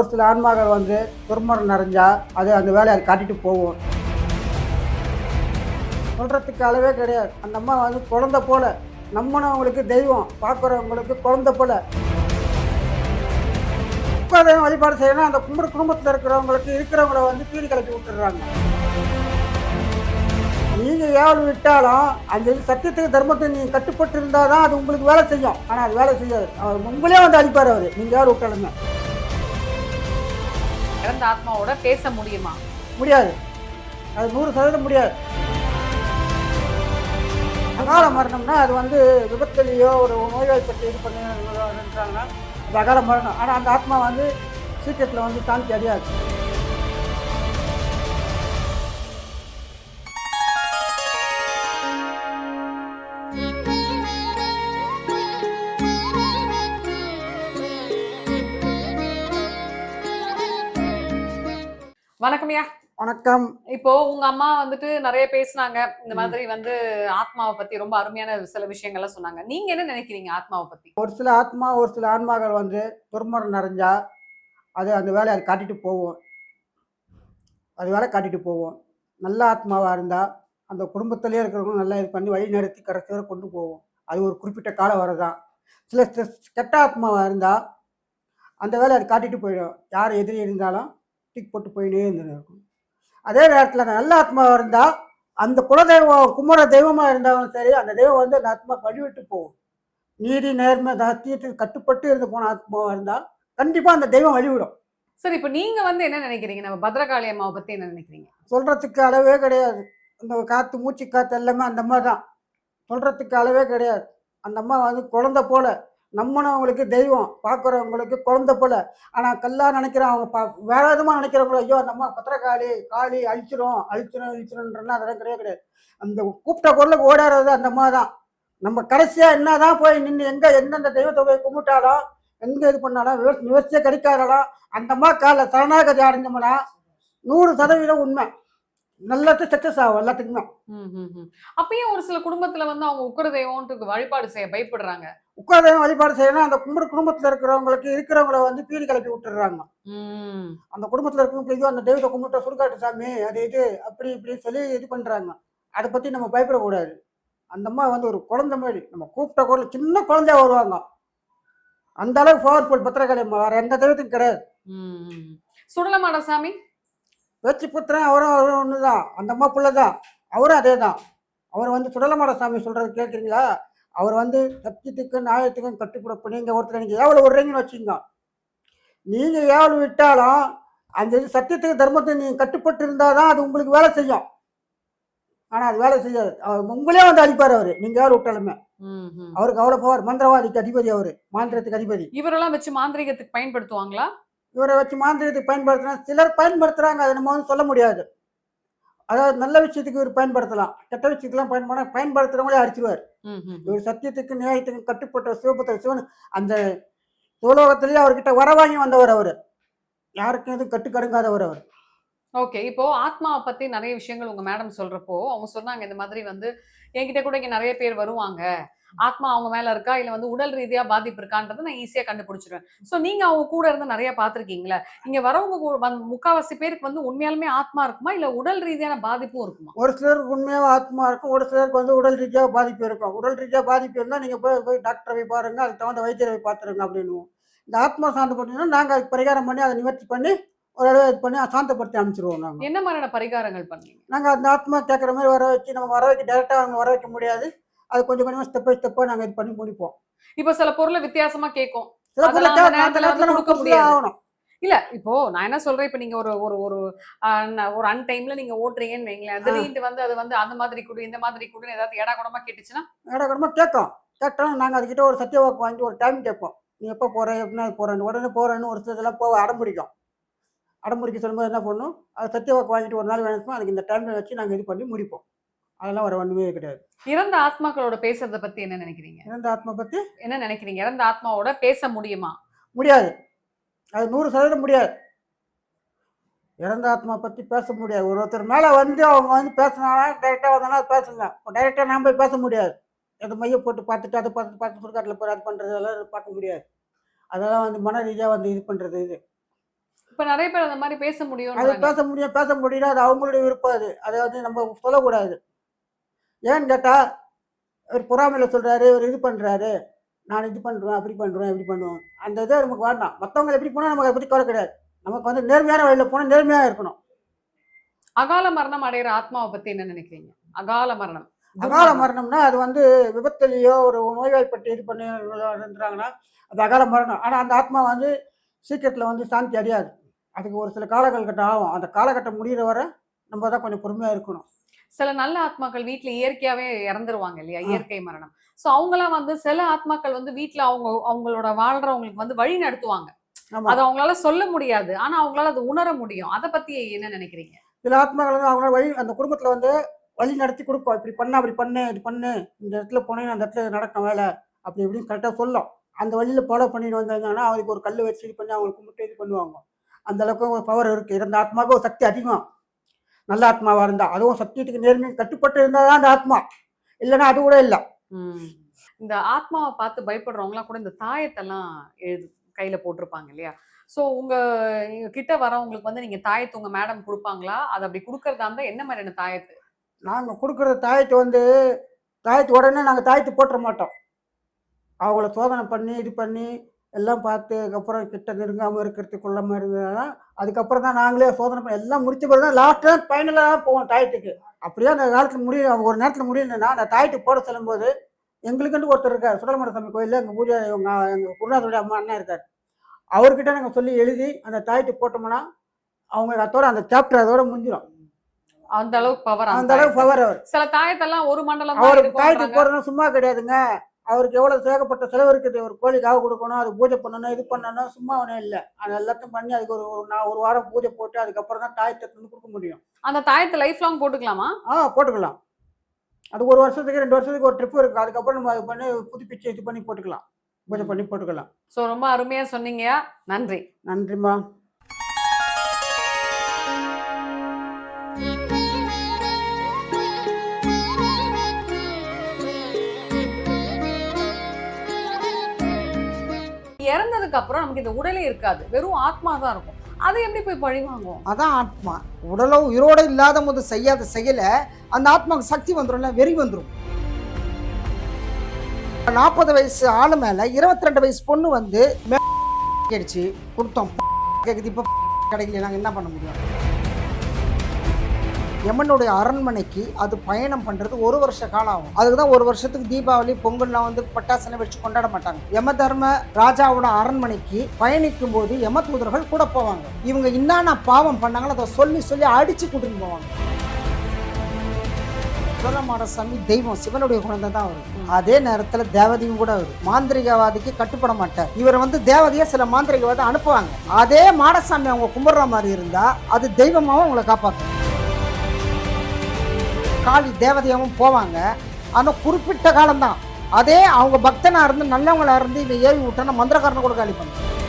ஒரு சில ஆன்மாக்கள் வந்து துர்மரம் நிறைஞ்சா அது அந்த வேலையை அது காட்டிட்டு போகும். சொல்கிறதுக்கு அளவே கிடையாது. அந்த அம்மா வந்து குழந்தை போல. நம்மனவங்களுக்கு தெய்வம் பார்க்குறவங்களுக்கு குழந்தை போல. உட்காதையும் வழிபாடு செய்யணும் அந்த கும்பிட குடும்பத்தில் இருக்கிறவங்களுக்கு இருக்கிறவங்கள வந்து கீழ் கலப்பி விட்டுடுறாங்க. நீங்கள் ஏவல் விட்டாலும் அந்த சத்தியத்துக்கு தர்மத்தை நீங்கள் கட்டுப்பட்டு இருந்தால் தான் அது உங்களுக்கு வேலை செய்யும். ஆனால் அது வேலை செய்யாது. அவர் உங்களே வந்து அழிப்பார் அவர். நீங்கள் யார் விட்டாலுங்க இறந்த ஆத்மாவோட பேச முடியுமா? முடியாது. அது நூறு சதவீதம் முடியாது. அகால மரணம்னா அது வந்து விபத்துலேயோ ஒரு நோய்வாய்ப்பட்டு இது பண்ணின்றாங்கன்னா அது அகால மரணம். ஆனால் அந்த ஆத்மா வந்து சீக்கிரத்தில் வந்து சாந்தி அடையாது. வணக்கம்யா வணக்கம் இப்போ உங்க அம்மா வந்துட்டு நிறைய பேசுனாங்க இந்த மாதிரி வந்து ஆத்மாவை பத்தி ரொம்ப அருமையான சில விஷயங்கள்லாம் சொன்னாங்க நீங்க என்ன நினைக்கிறீங்க ஆத்மாவை பத்தி ஒரு சில ஆத்மா ஒரு சில ஆன்மாக்கள் வந்து துர்மரம் நிறைஞ்சா அது அந்த வேலையை அது காட்டிட்டு போகும் அது வேலை காட்டிட்டு போகும் நல்ல ஆத்மாவாக இருந்தால் அந்த குடும்பத்திலே இருக்கிறவங்க நல்லா இது பண்ணி வழி நடத்தி கடைசி கொண்டு போகும் அது ஒரு குறிப்பிட்ட காலம் வரை தான் சில கெட்ட ஆத்மாவாக இருந்தால் அந்த வேலையை அது காட்டிட்டு போயிடும் யார் எதிரி இருந்தாலும் டிக் போட்டு போயினே இருந்துருக்கும் அதே நேரத்தில் நல்ல ஆத்மாவாக இருந்தால் அந்த குலதெய்வம் குமர தெய்வமாக இருந்தாலும் சரி அந்த தெய்வம் வந்து அந்த ஆத்மா கழுவிட்டு போகும். நீதி நேர்மை சத்தியத்துக்கு கட்டுப்பட்டு இருந்து போன ஆத்மாவாக இருந்தால் கண்டிப்பாக அந்த தெய்வம் வழிவிடும். சரி இப்போ நீங்க வந்து என்ன நினைக்கிறீங்க? நம்ம பத்ரகாளி அம்மாவை பத்தி என்ன நினைக்கிறீங்க? சொல்கிறதுக்கு அளவே கிடையாது. இந்த காற்று மூச்சு காற்று எல்லாமே அந்த அம்மா தான் சொல்கிறதுக்கு அளவே கிடையாது. அந்த அம்மா வந்து குழந்தை போல நம்பினவங்களுக்கு தெய்வம் பார்க்குறவங்களுக்கு குழந்தை போல. ஆனால் கல்லா நினைக்கிறோம் அவங்க பா வேற விதமாக நினைக்கிறவங்களோ ஐயோ நம்ம பத்திரக்காளி காளி அழிச்சிரும் அழிச்சிரும் அழிச்சிரும்ன்றனா அதெல்லாம் கிடையாது கிடையாது. அந்த கூப்பிட்ட குரலுக்கு ஓடாடுறது அந்த மாதிரி தான். நம்ம கடைசியாக என்ன தான் போய் நின்று எங்கே எந்தெந்த தெய்வத்தை போய் கும்பிட்டாலும் எங்கே இது பண்ணாலும் விவசாயம் கிடைக்காதாலும். அந்த மாதிரி காலைல சரணாகதி அடைஞ்சோம்னா நூறு சதவீதம் உண்மை. நல்லது சக்ஸஸ் ஆகும் எல்லாத்துக்குமே. ம், ம், ம். அப்பயும் ஒரு சில குடும்பத்துல வந்து அவங்க உக்கர தெய்வம்ட்டு வழிபாடு செய்ய பயப்படுறாங்க? உட்காதையும் வழிபாடு செய்யணும் அந்த கும்பிட குடும்பத்தில் இருக்கிறவங்களுக்கு இருக்கிறவங்கள வந்து பீடி கிளப்பி விட்டுடுறாங்க. ம். அந்த குடும்பத்தில் இருக்கிறவங்க ஐயோ அந்த தெய்வத்தை கும்பிட்ட சுடுகாட்டு சாமி அது இது அப்படி இப்படி சொல்லி இது பண்ணுறாங்க அதை பற்றி நம்ம பயப்படக்கூடாது. அந்த அம்மா வந்து ஒரு குழந்தை மாதிரி நம்ம கூப்பிட்ட குரல் சின்ன குழந்தையா வருவாங்க. அந்த அளவுக்கு பவர்ஃபுல் பத்திரக்காளி அம்மா வேறு எந்த தெய்வத்துக்கும் கிடையாது. சுடலமாட சாமி. பேச்சு புத்திரன் அவரும் அவரும் ஒன்று தான் அந்த அம்மா பிள்ளை தான் அவரும் அதே தான் அவர் வந்து சுடலமாட சாமி சொல்கிறது கேட்குறீங்களா? அவர் வந்து சத்தியத்துக்கும் நியாயத்துக்கும் கட்டுப்பட நீங்கள் ஒருத்தர் நீங்கள் ஏவல் விடுறீங்கன்னு வச்சுங்க நீங்கள் ஏவல் விட்டாலும் அந்த இது சத்தியத்துக்கு தர்மத்துக்கு நீங்கள் கட்டுப்பட்டு இருந்தால் தான் அது உங்களுக்கு வேலை செய்யும். ஆனால் அது வேலை செய்யாது. அவர் உங்களே வந்து அடிப்பார் அவர். நீங்கள் ஏவல் விட்டாலுமே. அவருக்கு அவ்வளோ போவார் மந்திரவாதிக்கு அதிபதி அவர். மாந்திரத்துக்கு அதிபதி. இவரெல்லாம் வச்சு மாந்திரிகத்துக்கு பயன்படுத்துவாங்களா? இவரை வச்சு மாந்திரத்துக்கு பயன்படுத்தினா சிலர் பயன்படுத்துகிறாங்க அதை நம்ம வந்து சொல்ல முடியாது. அதாவது நல்ல விஷயத்துக்கு இவர் பயன்படுத்தலாம் கெட்ட விஷயத்துக்குலாம் பயன்பட ம், ம். இவர் சத்தியத்துக்கு நியாயத்துக்கு கட்டுப்பட்ட சிவபுத்திர சிவன் அந்த சுலோகத்திலேயே அவர்கிட்ட வர வாங்கி வந்தவர் அவர். யாருக்கும் எதுவும் கட்டுக்கடுங்காதவர் அவர். ஓகே. இப்போ ஆத்மாவை பத்தி நிறைய விஷயங்கள் உங்க மேடம் சொல்றப்போ அவங்க சொன்னாங்க இந்த மாதிரி வந்து என்கிட்ட கூட இங்க நிறைய பேர் வருவாங்க. ஆத்மா அவங்க மேல இருக்கா? இல்ல வந்து உடல் ரீதியா பாதிப்பு இருக்கான்றதை நான் ஈஸியா கண்டுபிடிச்சிருவேன். சோ நீங்க அவங்க கூட இருந்து நிறைய பாத்திருக்கீங்களா இங்க வரவங்க கூட முக்காவாசி பேருக்கு வந்து உண்மையாலுமே ஆத்மா இருக்குமா? இல்ல உடல் ரீதியான பாதிப்பும் இருக்குமா? ஒரு சிலருக்கு உண்மையாக ஆத்மா இருக்கும் ஒரு சிலருக்கு வந்து உடல் ரீதியாக பாதிப்பு இருக்கும். உடல் ரீதியாக பாதிப்பு இருந்தால் நீங்கள் போய் போய் டாக்டரை போய் பாருங்க அதுக்கு தகுந்த வைத்தியரை போய் பார்த்துருங்க அப்படின்னுவோம். இந்த ஆத்மா சாந்தப்பட்டீங்கன்னா நாங்கள் அதுக்கு பரிகாரம் பண்ணி அதை நிவர்த்தி பண்ணி ஓரளவு இது பண்ணி சாந்தப்படுத்தி அனுப்பிச்சிருவோம் நாங்கள் என்ன மாதிரியான பரிகாரங்கள் பண்ணீங்க? நாங்கள் அந்த ஆத்மா கேட்குற மாதிரி வர வச்சு நம்ம வர வைக்க டேரெக்டாக அவங்க வர வைக்க முடியாது. அது கொஞ்சம் கொஞ்சமாக ஸ்டெப் பை ஸ்டெப்பாக நாங்கள் இது பண்ணி முடிப்போம். இப்போ சில பொருளை வித்தியாசமா கேட்கும். சில பொருளை அந்த நேரத்துல வந்து கொடுக்க முடியாது. ஆகணும் இல்ல இப்போ நான் என்ன சொல்றேன்? இப்போ நீங்க ஒரு ஒரு ஒரு ஒரு அன் டைம்ல நீங்க ஓட்டுறீங்கன்னு வைங்களேன். திடீர்னு வந்து அது வந்து அந்த மாதிரி கொடு இந்த மாதிரி கொடுன்னு ஏதாவது எடா கூடமா கேட்டுச்சுன்னா? இடக்கிடமா கேட்கும் கேட்டோம் நாங்கள் அதுக்கிட்ட ஒரு சத்திய வாக்கு வாங்கி ஒரு டைம் கேட்போம். நீ எப்போ போகிற எப்படின்னா போகிறேன் உடனே போகிறேன்னு ஒரு சில இதெல்லாம் போக அடம்பிடிக்கும் அடம்பிடிக்க சொல்லும்போது என்ன பண்ணும் அது சத்திய வாக்கு வாங்கிட்டு ஒரு நாள் வேணும் அதுக்கு இந்த டைமில் வச்சு நாங்கள் இது பண்ணி முடிப்போம். அதெல்லாம் வர ஒன்றுமே கிடையாது. இறந்த ஆத்மாக்களோட பேசுறத பத்தி என்ன நினைக்கிறீங்க? இறந்த ஆத்மா பற்றி என்ன நினைக்கிறீங்க? இறந்த ஆத்மாவோட பேச முடியுமா? முடியாது. அது நூறு சதவீதம் முடியாது. இறந்த ஆத்மா பற்றி பேச முடியாது. ஒரு ஒருத்தர் மேலே வந்து அவங்க வந்து பேசினாலும் டைரெக்டாக வந்தாலும் பேசுங்க டைரெக்டாக நாம் போய் பேச முடியாது. அது மைய போட்டு பார்த்துட்டு அதை பார்த்து பார்த்து சுடுகாட்டில் போய் அது பண்ணுறது எல்லாம் பார்க்க முடியாது. அதெல்லாம் வந்து மன ரீதியாக வந்து இது பண்ணுறது இது. இப்ப நிறைய பேர் அந்த மாதிரி பேச அது முடியும் பேச முடியும் பேச முடியல அது அவங்களுடைய விருப்பம் அது. அதை வந்து நம்ம சொல்லக்கூடாது. ஏன்னு கேட்டால் ஒரு பொறாமையில் சொல்கிறாரு ஒரு இது பண்ணுறாரு நான் இது பண்ணுறேன் அப்படி பண்ணுறேன் இப்படி பண்ணுவேன் அந்த இதை நமக்கு வேண்டாம். மற்றவங்க எப்படி போனால் நமக்கு அதை பற்றி கவலை கிடையாது. நமக்கு வந்து நேர்மையான வழியில் போனால் நேர்மையாக இருக்கணும். அகால மரணம் அடைகிற ஆத்மாவை பத்தி என்ன நினைக்கிறீங்க? அகால மரணம். அகால மரணம்னா அது வந்து விபத்துலேயோ ஒரு நோய்வாய்ப்பட்டு இது பண்ணி இருந்தாங்கன்னா அது அகால மரணம். ஆனால் அந்த ஆத்மா வந்து சீக்கிரத்தில் வந்து சாந்தி அடையாது. அதுக்கு ஒரு சில காலகட்டம் ஆகும். அந்த காலகட்டம் முடிகிற வரை நம்ம தான் கொஞ்சம் பொறுமையாக இருக்கணும். சில நல்ல ஆத்மாக்கள் வீட்ல இயற்கையாவே இறந்துருவாங்க இல்லையா. இயற்கை மரணம். சோ அவங்கலாம் வந்து சில ஆத்மாக்கள் வந்து வீட்ல அவங்க அவங்களோட வாழ்றவங்களுக்கு வந்து வழி நடத்துவாங்க. அது அவங்களால சொல்ல முடியாது. ஆனா அவங்களால அது உணர முடியும். அத பத்தி என்ன நினைக்கிறீங்க? சில ஆத்மாக்கள் வந்து அவங்கள வழி அந்த குடும்பத்தில் வந்து வழி நடத்தி கொடுப்போம் இப்படி பண்ண அப்படி பண்ணு இது பண்ணு. இந்த இடத்துல போனேன் அந்த இடத்துல நடக்கும் வேலை. அப்படி இப்படின்னு கரெக்டாக சொல்லும். அந்த வழியில் ஃபாலோ பண்ணிட்டு வந்தாங்கன்னா அவருக்கு ஒரு கல் வச்சு இது பண்ணி அவங்க கும்பிட்டு இது பண்ணுவாங்க. அந்த அளவுக்கு ஒரு பவர் இருக்குது இருந்த ஆத்மாவுக்கு ஒரு சக்தி அதிகம். நல்ல ஆத்மாவாக இருந்தால் அதுவும் சத்தியத்துக்கு நேர்மையாக கட்டுப்பட்டு இருந்தால் தான் அந்த ஆத்மா. இல்லைன்னா அது கூட இல்லை. இந்த ஆத்மாவை பார்த்து பயப்படுறவங்கலாம் கூட இந்த தாயத்தெல்லாம் எழுது கையில போட்டிருப்பாங்க இல்லையா? சோ உங்க கிட்ட வரவங்களுக்கு வந்து நீங்க தாயத்து உங்க மேடம் கொடுப்பாங்களா? அது அப்படி கொடுக்கறதா இருந்தா என்ன மாதிரியான தாயத்து? நாங்கள் கொடுக்குற தாயத்தை வந்து தாயத்து உடனே நாங்கள் தாயத்து போட்டுற மாட்டோம். அவங்கள சோதனை பண்ணி இது பண்ணி எல்லாம் பார்த்து அதுக்கப்புறம் கிட்ட நெருங்காமல் இருக்கிறதுக்கு கொள்ளாமல் இருந்ததுனா அதுக்கப்புறம் தான் நாங்களே சோதனை பண்ணி எல்லாம் முடிச்ச பிறகு தான் லாஸ்ட்டாக ஃபைனலாக போவோம் தாயத்துக்கு. அப்படியே அந்த காலத்தில் முடியல ஒரு நேரத்தில் முடியலன்னா அந்த தாயத்து போட சொல்லும்போது எங்களுக்குன்னு ஒருத்தர் இருக்கார் சுடலமர சாமி கோயிலில் எங்கள் பூஜை எங்கள் எங்கள் குருநாதருடைய அம்மா அண்ணன் இருக்கார். அவர்கிட்ட நாங்கள் சொல்லி எழுதி அந்த தாயத்து போட்டோம்னா அவங்க அதோட அந்த சாப்டர் அதோட முடிஞ்சிடும் அந்த அளவுக்கு பவர் அந்த அளவுக்கு பவர் அவர். சில தாயத்தெல்லாம் ஒரு மண்டலம் தான் அவருக்கு தாயத்து இருக்கும்ன்றாங்க. போடுறது சும்மா கிடையாதுங்க. அவருக்கு எவ்வளவு சேகப்பட்ட செலவு இருக்குது ஒரு கோழிக்காக கொடுக்கணும் அது பூஜை பண்ணணும் இது பண்ணணும் சும்மா ஒன்றும் இல்லை. அது எல்லாத்தையும் பண்ணி அதுக்கு ஒரு ஒரு நான் ஒரு வாரம் பூஜை போட்டு அதுக்கப்புறம் தான் தாயத்தை வந்து கொடுக்க முடியும். அந்த தாயத்தை லைஃப் லாங் போட்டுக்கலாமா? ஆ போட்டுக்கலாம். அது ஒரு வருஷத்துக்கு ரெண்டு வருஷத்துக்கு ஒரு ட்ரிப் இருக்குது அதுக்கப்புறம் நம்ம அது பண்ணி புதுப்பிச்சு இது பண்ணி போட்டுக்கலாம். பூஜை பண்ணி போட்டுக்கலாம். சோ ரொம்ப அருமையா சொன்னீங்க. நன்றி. நன்றிம்மா. இறந்ததுக்கு அப்புறம் நமக்கு இந்த உடலே இருக்காது. வெறும் ஆத்மா தான் இருக்கும். அதை எப்படி போய் பழி வாங்குவோம் அதான் ஆத்மா. உடலோ உயிரோட இல்லாத போது செய்யாத செயலை அந்த ஆத்மாவுக்கு சக்தி வந்துடும்ல வெறி வந்துடும் நாற்பது வயசு ஆளு மேல இருபத்தி ரெண்டு வயசு பொண்ணு வந்து கேடுச்சு கொடுத்தோம். கேக்குது இப்ப கிடைக்கல நாங்க என்ன பண்ண முடியும்? யமனுடைய அரண்மனைக்கு அது பயணம் பண்றது ஒரு வருஷ காலம் ஆகும். அதுக்கு தான் ஒரு வருஷத்துக்கு தீபாவளி பொங்கல்லாம் வந்து பட்டாசனை வச்சு கொண்டாட மாட்டாங்க. யம தர்ம ராஜாவோட அரண்மனைக்கு பயணிக்கும் போது யம தூதர்கள் கூட போவாங்க. இவங்க என்னென்ன பாவம் பண்ணாங்களோ அதை சொல்லி சொல்லி அடிச்சு கூட்டிட்டு போவாங்க. சுரமாடசாமி தெய்வம் சிவனுடைய குழந்தை தான் வரும் அதே நேரத்துல தேவதையும் கூட வரும் மாந்திரிகவாதிக்கு கட்டுப்பட மாட்டார். இவர் வந்து தேவதையை சில மாந்திரிகவாதி அனுப்புவாங்க. அதே மாடசாமி அவங்க கும்பிடுற மாதிரி இருந்தா அது தெய்வமாவும் அவங்களை காப்பாற்றும் காளி தேவதையாகவும் போவாங்க. ஆனால் குறிப்பிட்ட காலம்தான். அதே அவங்க பக்தனாக இருந்து நல்லவங்களாக இருந்து இவன் ஏவி விட்டோன்னா மந்திரக்காரனை கூட காலி பண்ணுவாங்க